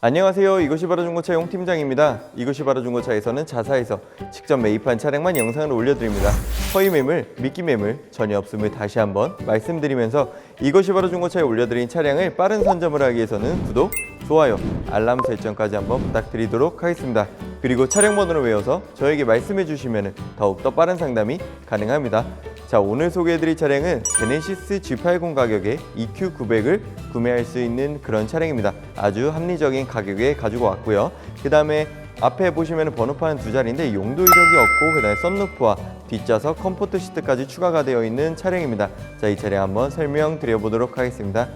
안녕하세요. 이것이 바로 중고차 용 팀장입니다. 이것이 바로 중고차에서는 자사에서 직접 매입한 차량만 영상을 올려드립니다. 허위 매물, 미끼 매물 전혀 없음을 다시 한번 말씀드리면서 이것이 바로 중고차에 올려드린 차량을 빠른 선점을 하기 위해서는 구독, 좋아요, 알람 설정까지 한번 부탁드리도록 하겠습니다. 그리고 차량 번호를 외워서 저에게 말씀해 주시면 더욱더 빠른 상담이 가능합니다. 자 오늘 소개해드릴 차량은 제네시스 G80 가격에 EQ900을 구매할 수 있는 그런 차량입니다. 아주 합리적인 가격에 가지고 왔고요. 그 다음에 앞에 보시면 번호판은 두 자리인데 용도 이력이 없고 그 다음에 썬루프와 뒷좌석 컴포트 시트까지 추가가 되어 있는 차량입니다. 자 이 차량 한번 설명드려보도록 하겠습니다.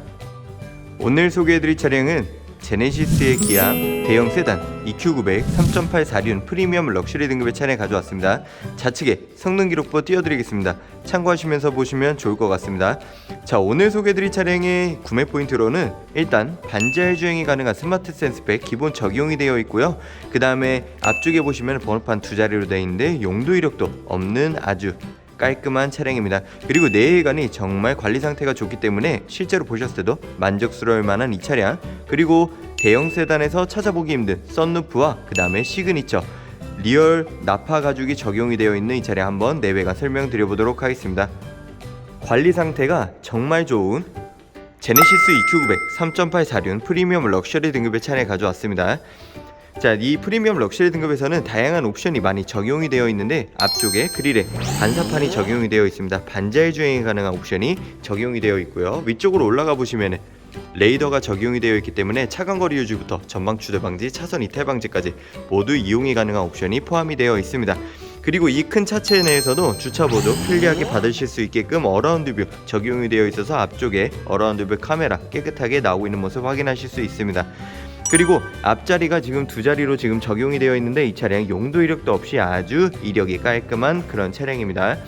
오늘 소개해드릴 차량은 제네시스의 기아 대형 세단 EQ900 3.8 4륜 프리미엄 럭셔리 등급의 차량 가져왔습니다. 좌측에 성능 기록부 띄워드리겠습니다. 참고하시면서 보시면 좋을 것 같습니다. 자 오늘 소개해드릴 차량의 구매 포인트로는 일단 반자율 주행이 가능한 스마트 센스백 기본 적용이 되어 있고요. 그 다음에 앞쪽에 보시면 번호판 두 자리로 되어 있는데 용도 이력도 없는 아주 깔끔한 차량입니다. 그리고 내외관이 정말 관리 상태가 좋기 때문에 실제로 보셨을 때도 만족스러울 만한 이 차량. 그리고 대형 세단에서 찾아보기 힘든 썬루프와 그 다음에 시그니처 리얼 나파 가죽이 적용이 되어 있는 이 차량 한번 내외관 설명드려 보도록 하겠습니다. 관리 상태가 정말 좋은 제네시스 EQ900 3.8 4륜 프리미엄 럭셔리 등급의 차량을 가져왔습니다. 자, 이 프리미엄 럭셔리 등급에서는 다양한 옵션이 많이 적용이 되어 있는데 앞쪽에 그릴에 반사판이 적용이 되어 있습니다. 반자율 주행이 가능한 옵션이 적용이 되어 있고요. 위쪽으로 올라가 보시면은 레이더가 적용이 되어 있기 때문에 차간거리 유지부터 전방 추돌 방지, 차선 이탈 방지까지 모두 이용이 가능한 옵션이 포함이 되어 있습니다. 그리고 이 큰 차체 내에서도 주차보도 편리하게 받으실 수 있게끔 어라운드 뷰 적용이 되어 있어서 앞쪽에 어라운드 뷰 카메라 깨끗하게 나오고 있는 모습 확인하실 수 있습니다. 그리고 앞자리가 지금 두 자리로 지금 적용이 되어 있는데 이 차량 용도 이력도 없이 아주 이력이 깔끔한 그런 차량입니다.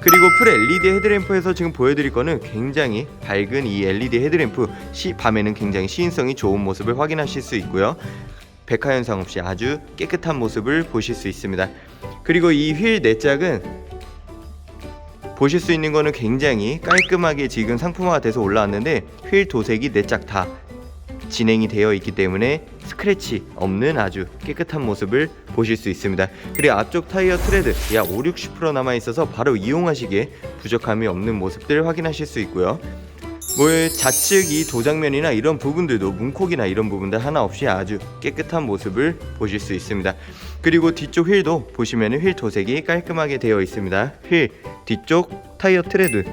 그리고 풀 LED 헤드램프에서 지금 보여드릴 거는 굉장히 밝은 이 LED 헤드램프 시 밤에는 굉장히 시인성이 좋은 모습을 확인하실 수 있고요. 백화 현상 없이 아주 깨끗한 모습을 보실 수 있습니다. 그리고 이 휠 내짝은 보실 수 있는 거는 굉장히 깔끔하게 지금 상품화가 돼서 올라왔는데 휠 도색이 내짝 다 진행이 되어 있기 때문에 스크래치 없는 아주 깨끗한 모습을 보실 수 있습니다. 그리고 앞쪽 타이어 트레드 약 5, 60% 남아 있어서 바로 이용하시기에 부족함이 없는 모습들 확인하실 수 있고요. 뭐 좌측 이 도장면이나 이런 부분들도 문콕이나 이런 부분들 하나 없이 아주 깨끗한 모습을 보실 수 있습니다. 그리고 뒤쪽 휠도 보시면 휠 도색이 깔끔하게 되어 있습니다. 휠 뒤쪽 타이어 트레드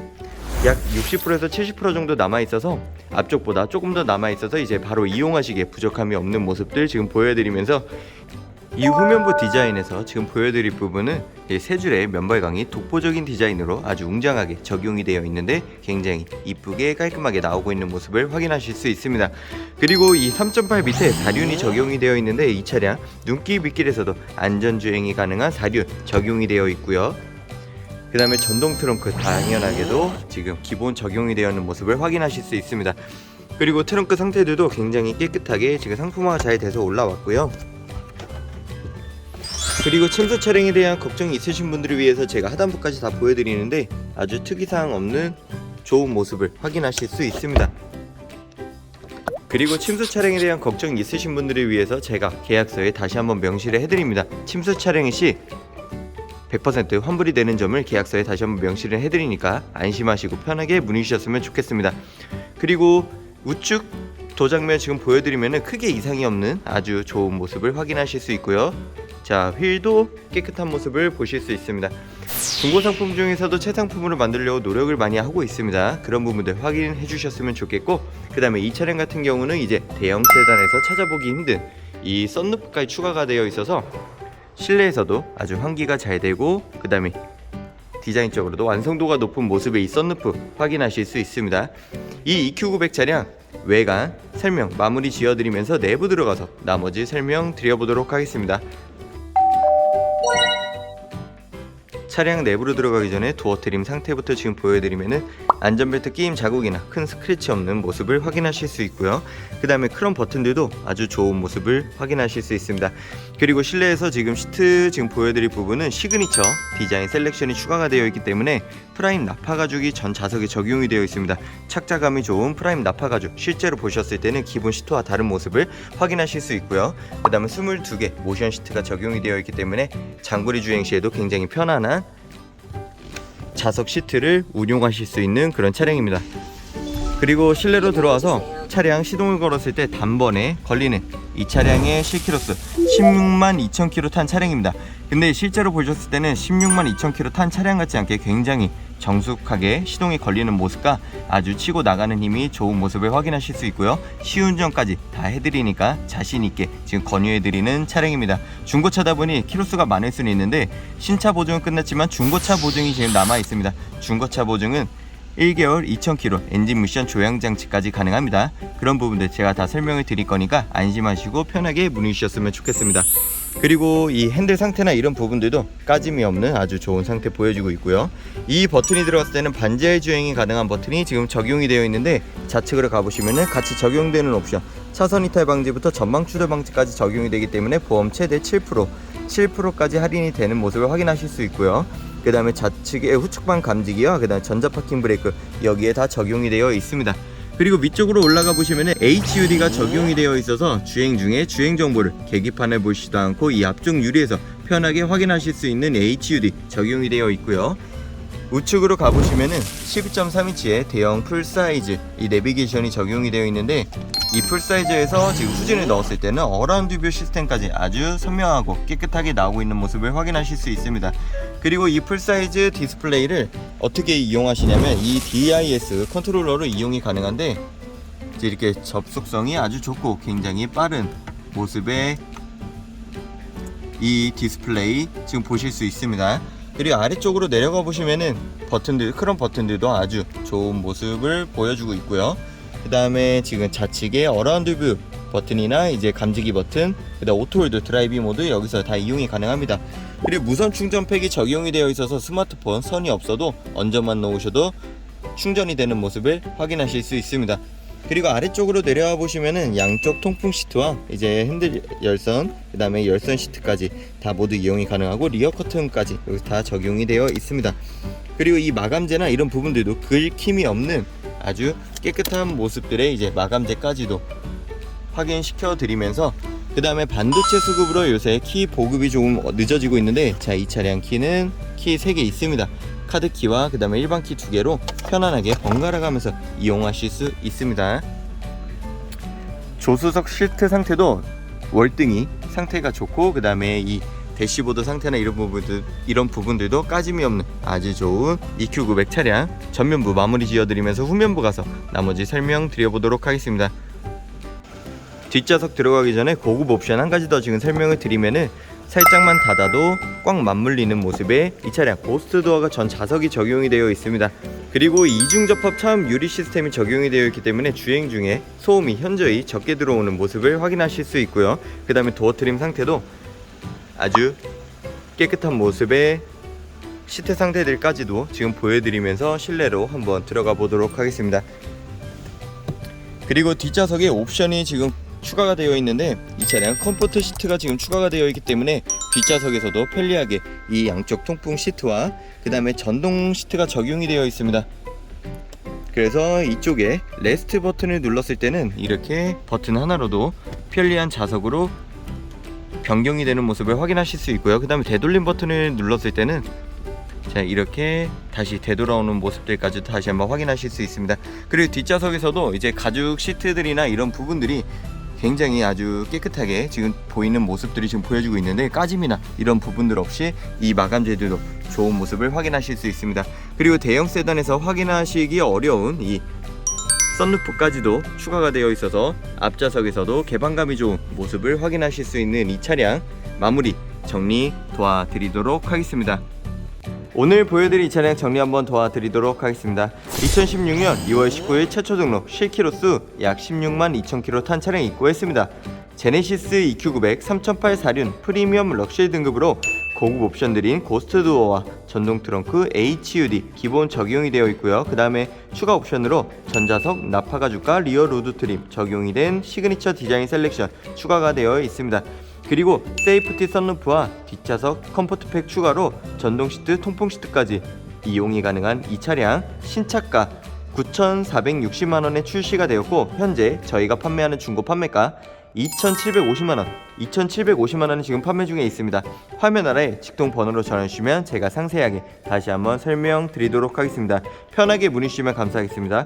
약 60%에서 70% 정도 남아 있어서 앞쪽보다 조금 더 남아 있어서 이제 바로 이용하시기에 부족함이 없는 모습들 지금 보여드리면서 이 후면부 디자인에서 지금 보여드릴 부분은 이세 줄의 면발광이 독보적인 디자인으로 아주 웅장하게 적용이 되어 있는데 굉장히 이쁘게 깔끔하게 나오고 있는 모습을 확인하실 수 있습니다. 그리고 이 3.8 밑에 사륜이 적용이 되어 있는데 이 차량 눈길 빗길에서도 안전주행이 가능한 사륜 적용이 되어 있고요. 그 다음에 전동 트렁크 당연하게도 지금 기본 적용이 되어 있는 모습을 확인하실 수 있습니다. 그리고 트렁크 상태들도 굉장히 깨끗하게 지금 상품화가 잘 돼서 올라왔고요. 그리고 침수 차량에 대한 걱정이 있으신 분들을 위해서 제가 하단부까지 다 보여드리는데 아주 특이사항 없는 좋은 모습을 확인하실 수 있습니다. 그리고 침수 차량에 대한 걱정이 있으신 분들을 위해서 제가 계약서에 다시 한번 명시를 해드립니다. 침수 차량의 시 100% 환불이 되는 점을 계약서에 다시 한번 명시를 해드리니까 안심하시고 편하게 문의 주셨으면 좋겠습니다. 그리고 우측 도장면 지금 보여드리면 크게 이상이 없는 아주 좋은 모습을 확인하실 수 있고요. 자 휠도 깨끗한 모습을 보실 수 있습니다. 중고 상품 중에서도 최상품으로 만들려고 노력을 많이 하고 있습니다. 그런 부분들 확인해 주셨으면 좋겠고 그 다음에 이 차량 같은 경우는 이제 대형 세단에서 찾아보기 힘든 이 썬루프까지 추가가 되어 있어서 실내에서도 아주 환기가 잘 되고 그 다음에 디자인적으로도 완성도가 높은 모습의 이 썬루프 확인하실 수 있습니다. 이 EQ900 차량 외관 설명 마무리 지어드리면서 내부 들어가서 나머지 설명 드려보도록 하겠습니다. 차량 내부로 들어가기 전에 도어 트림 상태부터 지금 보여드리면은 안전벨트 끼임 자국이나 큰 스크래치 없는 모습을 확인하실 수 있고요. 그 다음에 크롬 버튼들도 아주 좋은 모습을 확인하실 수 있습니다. 그리고 실내에서 지금 시트 지금 보여드릴 부분은 시그니처 디자인 셀렉션이 추가가 되어 있기 때문에 프라임 나파 가죽이 전 좌석에 적용이 되어 있습니다. 착자감이 좋은 프라임 나파 가죽 실제로 보셨을 때는 기본 시트와 다른 모습을 확인하실 수 있고요. 그 다음에 22개 모션 시트가 적용이 되어 있기 때문에 장거리 주행 시에도 굉장히 편안한 좌석 시트를 운용하실 수 있는 그런 차량입니다. 그리고 실내로 들어와서 차량 시동을 걸었을 때 단번에 걸리는 이 차량의 실키로수 16만 2천 킬로 탄 차량입니다. 근데 실제로 보셨을 때는 16만 2천 킬로 탄 차량 같지 않게 굉장히 정숙하게 시동이 걸리는 모습과 아주 치고 나가는 힘이 좋은 모습을 확인하실 수 있고요. 시운전까지 다 해드리니까 자신 있게 지금 권유해드리는 차량입니다. 중고차다 보니 키로수가 많을 수는 있는데 신차 보증은 끝났지만 중고차 보증이 지금 남아 있습니다. 중고차 보증은 1개월 2,000km 엔진 미션 조향 장치까지 가능합니다. 그런 부분들 제가 다 설명을 드릴 거니까 안심하시고 편하게 문의 주셨으면 좋겠습니다. 그리고 이 핸들 상태나 이런 부분들도 까짐이 없는 아주 좋은 상태 보여주고 있고요. 이 버튼이 들어갔을 때는 반지하 주행이 가능한 버튼이 지금 적용이 되어 있는데 좌측으로 가보시면은 같이 적용되는 옵션 차선 이탈 방지부터 전방 추돌 방지까지 적용이 되기 때문에 보험 최대 7% 7%까지 할인이 되는 모습을 확인하실 수 있고요. 그 다음에 좌측에 후측방 감지기와 그 다음에 전자 파킹 브레이크 여기에 다 적용이 되어 있습니다. 그리고 위쪽으로 올라가 보시면은 HUD가 적용이 되어 있어서 주행 중에 주행 정보를 계기판에 보시지도 않고 이 앞쪽 유리에서 편하게 확인하실 수 있는 HUD 적용이 되어 있고요. 우측으로 가보시면은 12.3인치의 대형 풀사이즈 이 내비게이션이 적용이 되어 있는데 이 풀사이즈에서 지금 후진을 넣었을 때는 어라운드 뷰 시스템까지 아주 선명하고 깨끗하게 나오고 있는 모습을 확인하실 수 있습니다. 그리고 이 풀사이즈 디스플레이를 어떻게 이용하시냐면 이 DIS 컨트롤러로 이용이 가능한데 이렇게 접속성이 아주 좋고 굉장히 빠른 모습의 이 디스플레이 지금 보실 수 있습니다. 그리고 아래쪽으로 내려가 보시면은 버튼들 크롬 버튼들도 아주 좋은 모습을 보여주고 있고요. 그 다음에 지금 좌측에 어라운드 뷰 버튼이나 이제 감지기 버튼, 그다음 오토홀드 드라이빙 모드 여기서 다 이용이 가능합니다. 그리고 무선 충전팩이 적용이 되어 있어서 스마트폰 선이 없어도 얹어만 놓으셔도 충전이 되는 모습을 확인하실 수 있습니다. 그리고 아래쪽으로 내려와 보시면은 양쪽 통풍 시트와 이제 핸들 열선, 그 다음에 열선 시트까지 다 모두 이용이 가능하고 리어 커튼까지 여기 다 적용이 되어 있습니다. 그리고 이 마감재나 이런 부분들도 긁힘이 없는 아주 깨끗한 모습들의 이제 마감재까지도 확인시켜 드리면서 그 다음에 반도체 수급으로 요새 키 보급이 조금 늦어지고 있는데 자 이 차량 키는 키 3개 있습니다 카드 키와 그 다음에 일반 키두 개로 편안하게 번갈아 가면서 이용하실 수 있습니다 조수석 시트 상태도 월등히 상태가 좋고 그 다음에 이 대시보드 상태나 이런 부분들 이런 부분들도 까짐이 없는 아주 좋은 EQ900 차량 전면부 마무리 지어드리면서 후면부 가서 나머지 설명 드려보도록 하겠습니다. 뒷좌석 들어가기 전에 고급 옵션 한 가지 더 지금 설명을 드리면은 살짝만 닫아도 꽉 맞물리는 모습의 이 차량 고스트 도어가 전 좌석이 적용이 되어 있습니다. 그리고 이중 접합 차음 유리 시스템이 적용이 되어 있기 때문에 주행 중에 소음이 현저히 적게 들어오는 모습을 확인하실 수 있고요. 그 다음에 도어 트림 상태도 아주 깨끗한 모습의 시트 상태들까지도 지금 보여드리면서 실내로 한번 들어가 보도록 하겠습니다. 그리고 뒷좌석에 옵션이 지금 추가가 되어 있는데 이 차량 컴포트 시트가 지금 추가가 되어 있기 때문에 뒷좌석에서도 편리하게 이 양쪽 통풍 시트와 그 다음에 전동 시트가 적용이 되어 있습니다. 그래서 이쪽에 레스트 버튼을 눌렀을 때는 이렇게 버튼 하나로도 편리한 좌석으로 변경이 되는 모습을 확인하실 수 있고요. 그 다음에 되돌림 버튼을 눌렀을 때는 자 이렇게 다시 되돌아오는 모습들까지 다시 한번 확인하실 수 있습니다. 그리고 뒷좌석에서도 이제 가죽 시트들이나 이런 부분들이 굉장히 아주 깨끗하게 지금 보이는 모습들이 지금 보여주고 있는데 까짐이나 이런 부분들 없이 이 마감재들도 좋은 모습을 확인하실 수 있습니다. 그리고 대형 세단에서 확인하시기 어려운 이 썬루프까지도 추가가 되어 있어서 앞좌석에서도 개방감이 좋은 모습을 확인하실 수 있는 이 차량 마무리 정리 도와드리도록 하겠습니다. 오늘 보여드릴 이 차량 정리 한번 도와드리도록 하겠습니다. 2016년 2월 19일 최초 등록 실키로 수 약 16만 2천 킬로 탄 차량이 입고했습니다. 제네시스 EQ900 3008 사륜 프리미엄 럭셔리 등급으로 고급 옵션들인 고스트 도어와 전동 트렁크 HUD 기본 적용이 되어 있고요. 그 다음에 추가 옵션으로 전자석 나파 가죽과 리어 로드 트림 적용이 된 시그니처 디자인 셀렉션 추가가 되어 있습니다. 그리고 세이프티 선루프와 뒷좌석 컴포트팩 추가로 전동 시트, 통풍 시트까지 이용이 가능한 이 차량 신차가 9,460만 원에 출시가 되었고 현재 저희가 판매하는 중고 판매가 2,750만 원, 2,750만 원이 지금 판매 중에 있습니다. 화면 아래 직통 번호로 전화 주시면 제가 상세하게 다시 한번 설명드리도록 하겠습니다. 편하게 문의 주시면 감사하겠습니다.